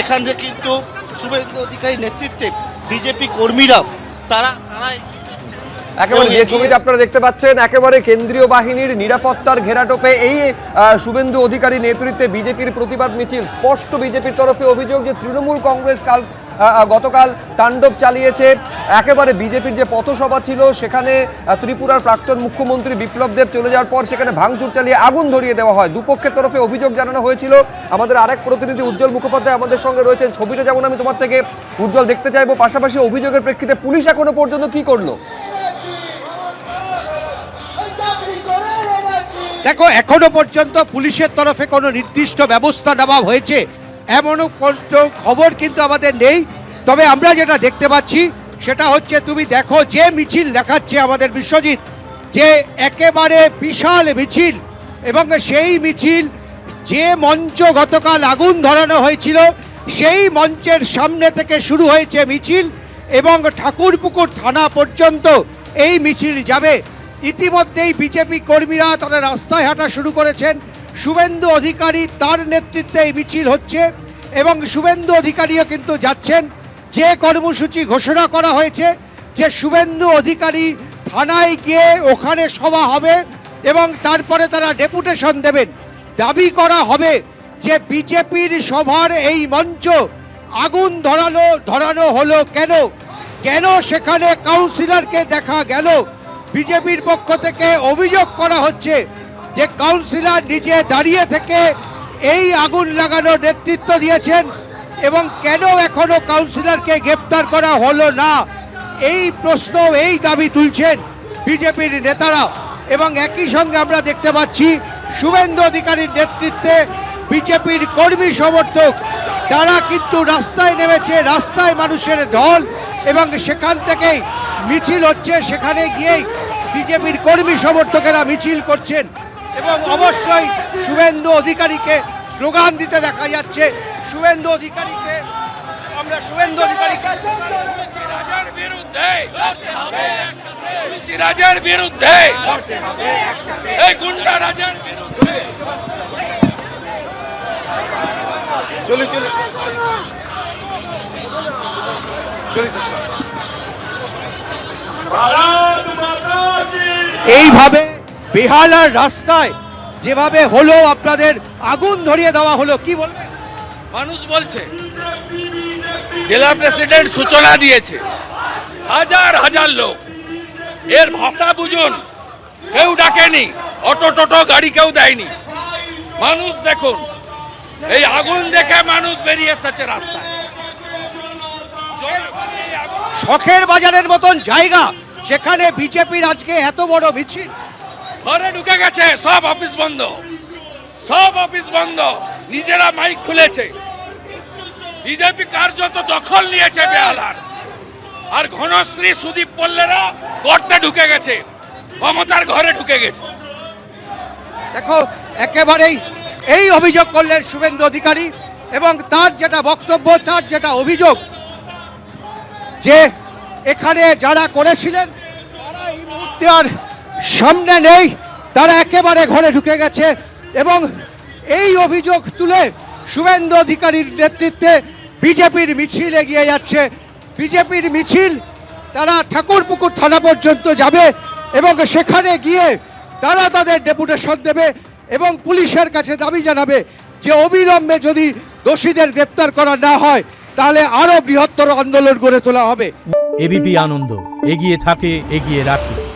এখানে কিন্তু শুভেন্দু অধিকারীর নেতৃত্বে বিজেপি কর্মীরা তারা তারাই একেবারে যে ছবিটা আপনারা দেখতে পাচ্ছেন একেবারে কেন্দ্রীয় বাহিনীর নিরাপত্তার ঘেরাটোপে এই শুভেন্দু অধিকারী নেতৃত্বে বিজেপির প্রতিবাদ মিছিল। স্পষ্ট বিজেপির তরফে অভিযোগ যে তৃণমূল কংগ্রেস কাল গতকাল তাণ্ডব চালিয়েছে। একেবারে বিজেপির যে পথসভা ছিল, সেখানে ত্রিপুরার প্রাক্তন মুখ্যমন্ত্রী বিপ্লব দেব চলে যাওয়ার পর সেখানে ভাঙচুর চালিয়ে আগুন ধরিয়ে দেওয়া হয়। দুপক্ষের তরফে অভিযোগ জানানো হয়েছিল। আমাদের আরেক প্রতিনিধি উজ্জ্বল মুখোপাধ্যায় আমাদের সঙ্গে রয়েছেন। ছবিটা যেমন আমি তোমার থেকে উজ্জ্বল দেখতে চাইব, পাশাপাশি অভিযোগের প্রেক্ষিতে পুলিশ এখনও পর্যন্ত কি করল? দেখো, এখনও পর্যন্ত পুলিশের তরফে কোনো নির্দিষ্ট ব্যবস্থা নেওয়া হয়েছে। এমনও খবর কিন্তু আমাদের নেই। তবে আমরা যেটা দেখতে পাচ্ছি, সেটা হচ্ছে তুমি দেখো যে মিছিল দেখাচ্ছে আমাদের বিশ্বজিৎ, যে একেবারে বিশাল মিছিল এবং সেই মিছিল যে মঞ্চ গতকাল আগুন ধরানো হয়েছিল, সেই মঞ্চের সামনে থেকে শুরু হয়েছে মিছিল এবং ঠাকুরপুকুর থানা পর্যন্ত এই মিছিল যাবে। ইতিমধ্যেই বিজেপি কর্মীরা তারা রাস্তায় হাঁটা শুরু করেছেন। শুভেন্দু অধিকারী তার নেতৃত্বে এই মিছিল হচ্ছে এবং শুভেন্দু অধিকারীও কিন্তু যাচ্ছেন। যে কর্মসূচি ঘোষণা করা হয়েছে যে শুভেন্দু অধিকারী থানায় গিয়ে ওখানে সভা হবে এবং তারপরে তারা ডেপুটেশন দেবেন। দাবি করা হবে যে বিজেপির সভার এই মঞ্চ আগুন ধরানো ধরানো হলো কেন? কেন সেখানে কাউন্সিলরকে দেখা গেল? বিজেপির পক্ষ থেকে অভিযোগ করা হচ্ছে যে কাউন্সিলর নিজে দাঁড়িয়ে থেকে এই আগুন লাগানোর নেতৃত্ব দিয়েছেন। এবং কেন এখনও কাউন্সিলরকে গ্রেপ্তার করা হলো না? এই প্রশ্ন, এই দাবি তুলছেন বিজেপির নেতারা এবং একই সঙ্গে আমরা দেখতে পাচ্ছি শুভেন্দু অধিকারীর নেতৃত্বে বিজেপির কর্মী সমর্থক। তারা কিন্তু রাস্তায় নেমেছে, রাস্তায় মানুষের ঢল এবং সেখান থেকেই মিছিল হচ্ছে, সেখানে গিয়েই বিজেপির কর্মী সমর্থকেরা মিছিল করছেন। এবং অবশ্যই শুভেন্দু অধিকারীকে স্লোগান দিতে দেখা যাচ্ছে। শুভেন্দু অধিকারীকে আমরা শুভেন্দু অধিকারীকে রাজার বিরুদ্ধে এই গুন্ডা রাজার বিরুদ্ধে। চলে চলে। এইভাবে বেহালার রাস্তায় যেভাবে হলো আপনাদের আগুন ধরিয়ে দেওয়া হলো কি বলবেন? মানুষ বলছে জেলা প্রেসিডেন্ট সূচনা দিয়েছে হাজার হাজার লোক। এর ভাষা বুঝুন কেউ ডাকেনি অটো টোটো গাড়ি কেউ দেয়নি। মানুষ দেখুন এই আগুন দেখে মানুষ বেরিয়ে এসেছে রাস্তায়। শখের বাজারের মতন জায়গা সেখানে বিজেপির আজকে এত বড় মিছিল। ঘরে ঢুকে গেছে সব অফিস বন্ধ। সব অফিস বন্ধ। নিজেরা মাইক খুলেছে। বিজেপি কার্যত দখল নিয়েছে বেহালার। আর ঘনশ্রী সুদীপ পল্লেরা গর্তে ঢুকে গেছে। মমতার ঘরে ঢুকে গেছে। দেখো, একেবারেই এই অভিযোগ করলেন শুভেন্দু অধিকারী এবং তার যেটা বক্তব্য, তার যেটা অভিযোগ, যে এখানে যারা করেছিলেন, তারা এই মুহূর্তে আর সামনে নেই। তারা একেবারে ঘরে ঢুকে গেছে। এবং এই অভিযোগ তুলে শুভেন্দু অধিকারীর নেতৃত্বে বিজেপির মিছিল এগিয়ে যাচ্ছে। বিজেপির মিছিল তারা ঠাকুরপুকুর থানা পর্যন্ত যাবে এবং সেখানে গিয়ে তারা তাদের ডেপুটেশন দেবে এবং পুলিশের কাছে দাবি জানাবে যে অবিলম্বে যদি দোষীদের গ্রেপ্তার করা না হয়, তাহলে আরও বৃহত্তর আন্দোলন গড়ে তোলা হবে। এবিপি আনন্দ, এগিয়ে থাকে, এগিয়ে রাখে।